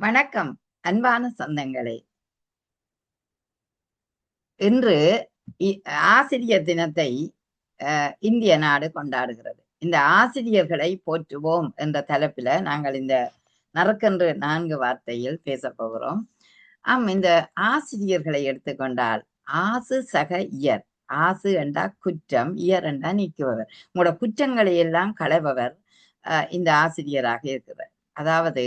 வணக்கம். அன்பான சொந்தங்களே. இன்று ஆசிரியர் தினத்தை இந்திய நாடு கொண்டாடுகிறது. இந்த ஆசிரியர்களை போற்றுவோம் என்ற தலைப்புல நாங்கள் இந்த நறுக்கென்று நான்கு வார்த்தையில் பேச போகிறோம். ஆம் இந்த ஆசிரியர்களை எடுத்துக்கொண்டால் ஆசு சக இயர். ஆசு என்றா குற்றம் இயர் என்றா நீக்குபவர். உங்களோட குற்றங்களை எல்லாம் களைபவர் இந்த ஆசிரியராக இருக்கிறார். அதாவது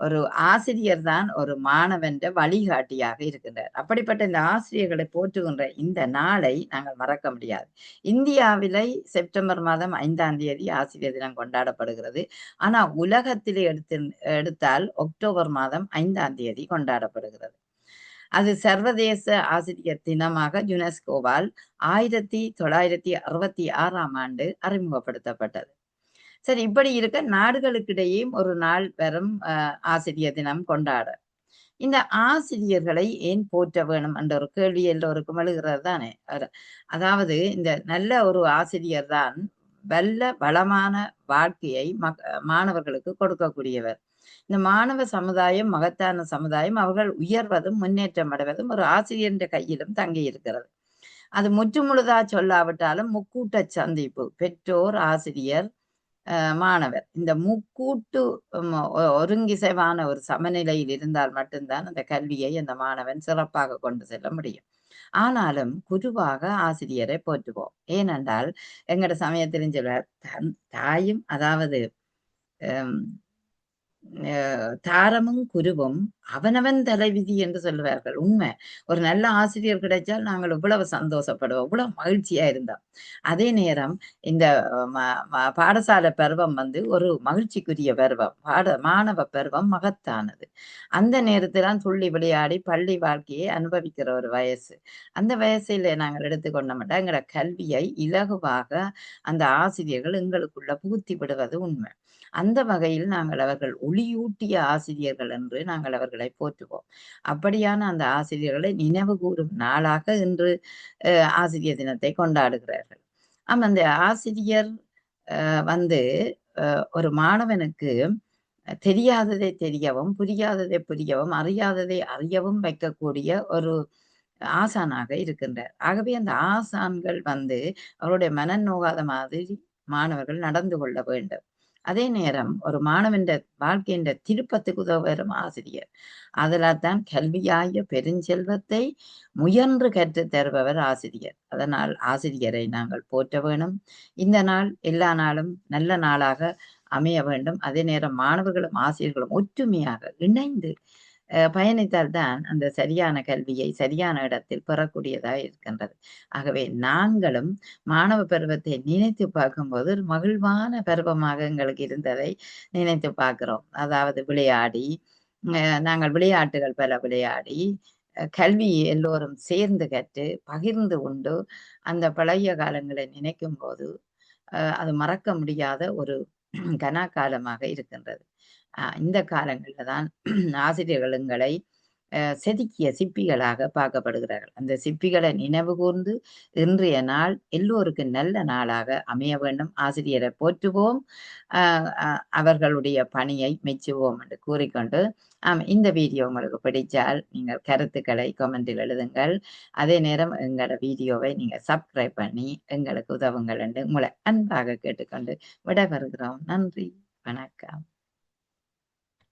ஒரு ஆசிரியர் தான் ஒரு மாணவன்ற வழிகாட்டியாக இருக்கின்றார். அப்படிப்பட்ட இந்த ஆசிரியர்களை போற்றுகின்ற இந்த நாளை நாங்கள் மறக்க முடியாது. இந்தியாவிலே செப்டம்பர் மாதம் ஐந்தாம் தேதி ஆசிரியர் தினம் கொண்டாடப்படுகிறது. ஆனா உலகத்திலே எடுத்து எடுத்தால் அக்டோபர் மாதம் ஐந்தாம் தேதி கொண்டாடப்படுகிறது. அது சர்வதேச ஆசிரியர் தினமாக யுனெஸ்கோவால் ஆயிரத்தி தொள்ளாயிரத்தி அறுபத்தி ஆறாம் ஆண்டு அறிமுகப்படுத்தப்பட்டது. சரி இப்படி இருக்க நாடுகளுக்கிடையேயும் ஒரு நாள் வரும் ஆசிரியர் தினம் கொண்டாட. இந்த ஆசிரியர்களை ஏன் போற்ற வேணும் என்ற ஒரு கேள்வி எல்லோருக்கும் எழுகிறது தானே? அதாவது இந்த நல்ல ஒரு ஆசிரியர் தான் வல்ல வளமான வாழ்க்கையை மக் மாணவர்களுக்கு கொடுக்கக்கூடியவர். இந்த மாணவ சமுதாயம் மகத்தான சமுதாயம் அவர்கள் உயர்வதும் முன்னேற்றம் அடைவதும் ஒரு ஆசிரியரின் கையிலும் தங்கி இருக்கிறது. அது முற்றுமுழுதா சொல்லாவிட்டாலும் முக்கூட்ட சந்திப்பு. பெற்றோர் ஆசிரியர் மாணவர். இந்த முக்கூட்டு ஒருங்கிசைவான ஒரு சமநிலையில் இருந்தால் மட்டும்தான் அந்த கல்வியை அந்த மாணவன் சிறப்பாக கொண்டு செல்ல முடியும். ஆனாலும் குருவாக ஆசிரியரை போற்றுவோம். ஏனென்றால் எங்கட சமயத்திலும் சொல்வார் தன் தாயும் அதாவது தாரமும் குருவும் அவனவன் தலைவிதி என்று சொல்லுவார்கள். உண்மை. ஒரு நல்ல ஆசிரியர் கிடைச்சால் நாங்கள் இவ்வளவு சந்தோஷப்படுவோம். இவ்வளவு மகிழ்ச்சியா இருந்தோம் அதே நேரம் இந்த பாடசாலை பருவம் வந்து ஒரு மகிழ்ச்சிக்குரிய பருவம். பாட மாணவ பருவம் மகத்தானது. அந்த நேரத்திலாம் துள்ளி விளையாடி பள்ளி வாழ்க்கையை அனுபவிக்கிற ஒரு வயசு. அந்த வயசுல நாங்கள் எடுத்துக்கொண்டோம்னா எங்களோட கல்வியை இலகுவாக அந்த ஆசிரியர்கள் எங்களுக்குள்ள புகுத்தி விடுவது உண்மை. அந்த வகையில் நாங்கள் அவர்கள் ஒளியூட்டிய ஆசிரியர்கள் என்று நாங்கள் அவர்களை போற்றுவோம். அப்படியான அந்த ஆசிரியர்களை நினைவு கூறும் நாளாக இன்று ஆசிரியர் தினத்தை கொண்டாடுகிறார்கள். ஆமா அந்த ஆசிரியர் அஹ், வந்து அஹ், ஒரு மாணவனுக்கு தெரியாததை தெரியவும் புரியாததை புரியவும் அறியாததை அறியவும் வைக்கக்கூடிய ஒரு ஆசானாக இருக்கின்றார். ஆகவே அந்த ஆசான்கள் வந்து அவருடைய மனநோகாத நோகாத மாதிரி மாணவர்கள் நடந்து கொள்ள வேண்டும். அதே நேரம் ஒரு மாணவன் வாழ்க்கையின் திருப்பத்துக்கு உதவும் ஆசிரியர். அதனால் தான் கல்வியாய பெருஞ்செல்வத்தை முயன்று கற்றுத் தருபவர் ஆசிரியர். அதனால் ஆசிரியரை நாங்கள் போற்ற வேணும். இந்த நாள் எல்லா நாளும் நல்ல நாளாக அமைய வேண்டும். அதே நேரம் மாணவர்களும் ஆசிரியர்களும் ஒற்றுமையாக இணைந்து அஹ், பயணித்தால்தான் அந்த சரியான கல்வியை சரியான இடத்தில் பெறக்கூடியதாக இருக்கின்றது. ஆகவே நாங்களும் மாணவ பருவத்தை நினைத்து பார்க்கும்போது ஒரு மகிழ்வான பருவமாக எங்களுக்கு இருந்ததை நினைத்து பார்க்கிறோம். அதாவது விளையாடி அஹ், நாங்கள் விளையாட்டுகள் பல விளையாடி கல்வி எல்லோரும் சேர்ந்து கற்று பகிர்ந்து உண்டு அந்த பழைய காலங்களை நினைக்கும் போது அது மறக்க முடியாத ஒரு கனாக்காலமாக இருக்கின்றது. இந்த காலங்களில் தான் ஆசிரியர்கள் எங்களை அஹ், செதுக்கிய சிப்பிகளாக பார்க்கப்படுகிறார்கள். அந்த சிப்பிகளை நினைவு கூர்ந்து இன்றைய நாள் எல்லோருக்கும் நல்ல நாளாக அமைய வேண்டும். ஆசிரியரை போற்றுவோம். ஆஹ் அவர்களுடைய பணியை மெச்சுவோம் என்று கூறிக்கொண்டு ஆம் இந்த வீடியோ உங்களுக்கு பிடித்தால் நீங்கள் கருத்துக்களை கமெண்டில் எழுதுங்கள். அதே நேரம் எங்களோட வீடியோவை நீங்கள் சப்ஸ்கிரைப் பண்ணி எங்களுக்கு உதவுங்கள் என்று உங்களை அன்பாக கேட்டுக்கொண்டு விடைபெறுகிறோம். நன்றி. வணக்கம்.